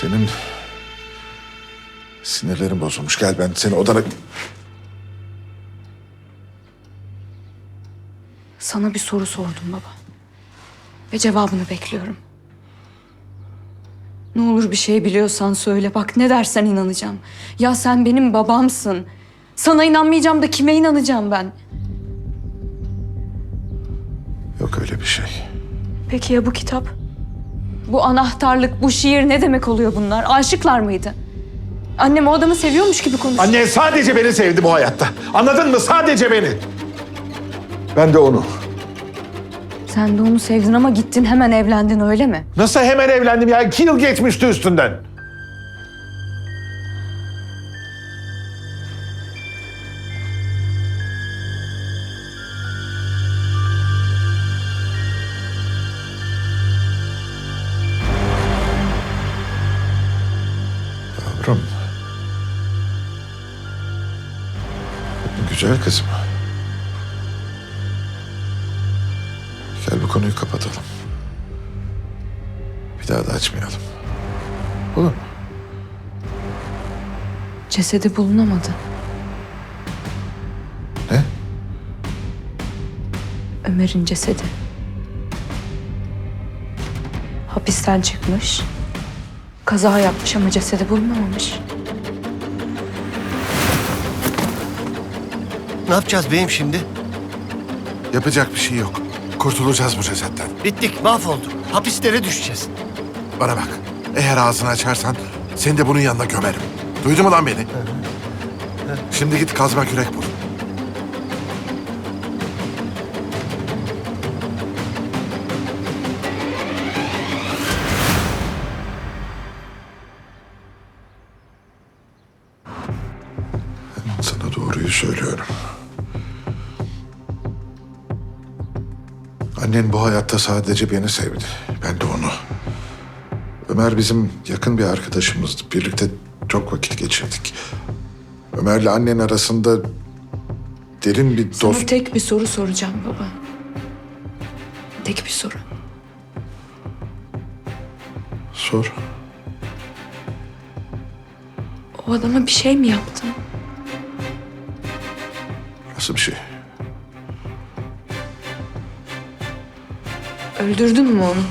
Senin sinirlerin bozulmuş. Gel ben seni odana... Sana bir soru sordum baba. Ve cevabını bekliyorum. Ne olur bir şey biliyorsan söyle. Bak ne dersen inanacağım. Ya sen benim babamsın. Sana inanmayacağım da kime inanacağım ben? Yok öyle bir şey. Peki ya bu kitap? Bu anahtarlık, bu şiir ne demek oluyor bunlar? Aşıklar mıydı? Annem o adamı seviyormuş gibi konuşuyor. Anne sadece beni sevdi bu hayatta. Anladın mı? Sadece beni. Ben de onu. Sen de onu sevdin ama gittin hemen evlendin öyle mi? Nasıl hemen evlendim ya? İki yıl geçmişti üstünden. Yavrum. Güzel kızım. Gel bu konuyu kapatalım. Bir daha da açmayalım. Olur mu? Cesedi bulunamadı. Ne? Ömer'in cesedi. Hapisten çıkmış. Kaza yapmış ama cesedi bulunamamış. Ne yapacağız beyim şimdi? Yapacak bir şey yok. Kurtulacağız bu cesetten. Bittik, mahvolduk. Hapislere düşeceğiz. Bana bak. Eğer ağzını açarsan seni de bunun yanına gömerim. Duydun mu lan beni? Şimdi git kazma kürek bul. Doğruyu söylüyorum. Annen bu hayatta sadece beni sevdi. Ben de onu. Ömer bizim yakın bir arkadaşımızdı. Birlikte çok vakit geçirdik. Ömer'le annen arasında derin bir Sana dost... tek bir soru soracağım baba. Tek bir soru. Sor. O adama bir şey mi yaptın? Nasıl bir şey? Öldürdün mü onu?